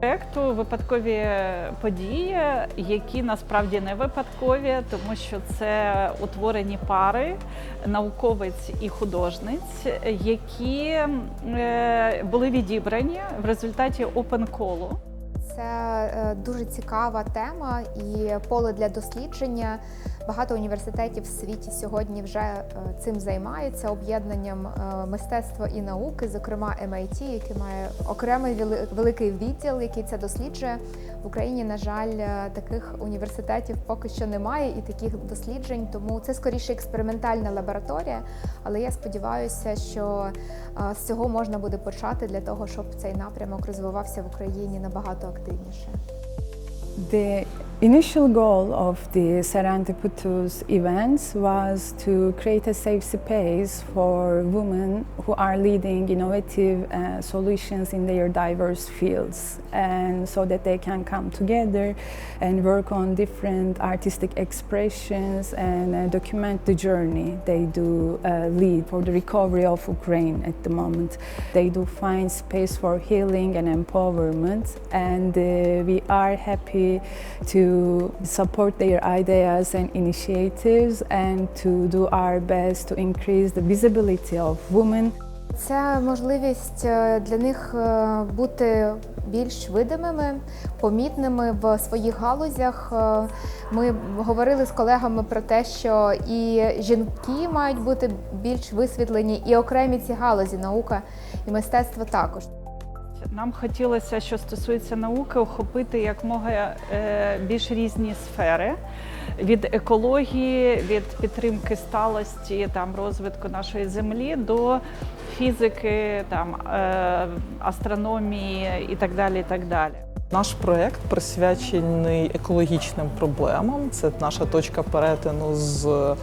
Проекту випадкові події, які насправді не випадкові, тому що це утворені пари, науковець і художниць, які е, були відібрані в результаті опен-колу. Це е, дуже цікава тема і поле для дослідження. Багато університетів в світі сьогодні вже е, цим займаються об'єднанням е, мистецтва і науки, зокрема MIT, який має окремий вели- великий відділ, який це досліджує. В Україні, на жаль, е, таких університетів поки що немає і таких досліджень, тому це скоріше експериментальна лабораторія. Але я сподіваюся, що з цього можна буде почати для того, щоб цей напрямок розвивався в Україні набагато активніше. The initial goal of the Serendipitus events was to create a safe space for women who are leading innovative uh, solutions in their diverse fields, and so that they can come together and work on different artistic expressions and uh, document the journey they do uh, lead for the recovery of Ukraine at the moment. They do find space for healing and empowerment, and uh, we are happy to support their ideas and initiatives and to do our best to increase the visibility of women. Це можливість е, для них е, бути більш видимими, помітними в своїх галузях. Е, Ми говорили з колегами про те, що і жінки мають бути більш висвітлені, і окремі ці галузі, наука і мистецтво також. Нам хотілося, що стосується науки, охопити якмога е, більш різні сфери від екології, від підтримки сталості, там розвитку нашої землі до фізики, там е, астрономії і так далі. І так далі. Наш проект присвячений екологічним проблемам. Це наша точка перетину з е,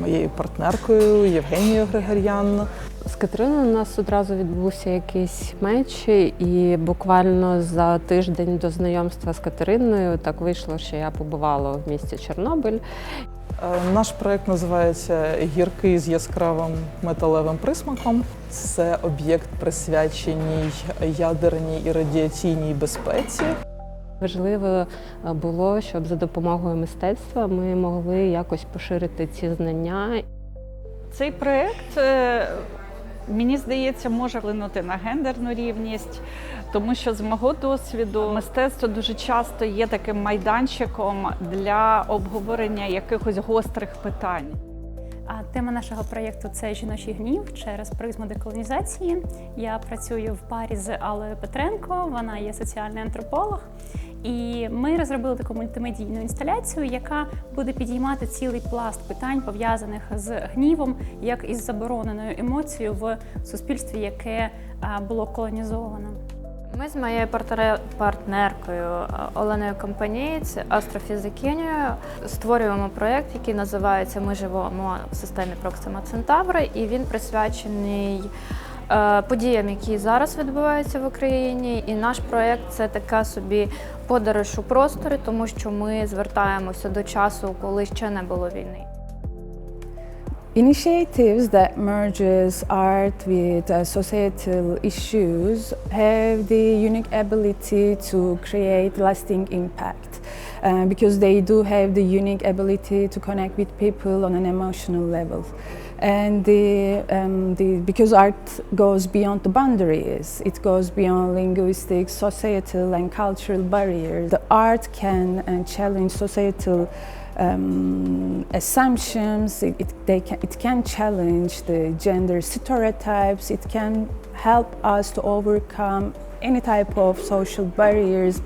моєю партнеркою Євгенією Григорян. З Катериною у нас одразу відбувся якийсь меч, і буквально за тиждень до знайомства з Катериною так вийшло, що я побувала в місті Чорнобиль. Е, Наш проект називається Гірки з яскравим металевим присмаком. Це об'єкт присвячений ядерній і радіаційній безпеці. Важливо е, було, щоб за допомогою мистецтва ми могли якось поширити ці знання. Цей проект, е, мені здається, може вплинути на гендерну рівність, тому що з мого досвіду мистецтво дуже часто є таким майданчиком для обговорення якихось гострих питань. А тема нашого проєкту це жіночий гнів через призму деколонізації. Я працюю в парі з Аллою Петренко, вона є соціальний антрополог. І ми розробили таку мультимедійну інсталяцію, яка буде підіймати цілий пласт питань, пов'язаних з гнівом, як із забороненою емоцією в суспільстві, яке було колонізовано. Ми з моєю партнеркою е, Оленою Компанієць, астрофізикинею, створюємо проєкт, який називається Ми живемо в системі Проксима Центаври, і він присвячений е, подіям, які зараз відбуваються в Україні. І наш проєкт це така собі подорож у просторі, тому що ми звертаємося до часу, коли ще не було війни. Initiatives that merges art with uh, societal issues have the unique ability to create lasting impact uh, because they do have the unique ability to connect with people on an emotional level. And the, um, the, because art goes beyond the boundaries, it goes beyond linguistic, societal, and cultural barriers. The art can uh, challenge societal um, assumptions. It, it, they can, it can challenge the gender stereotypes. It can help us to overcome any type of social barriers.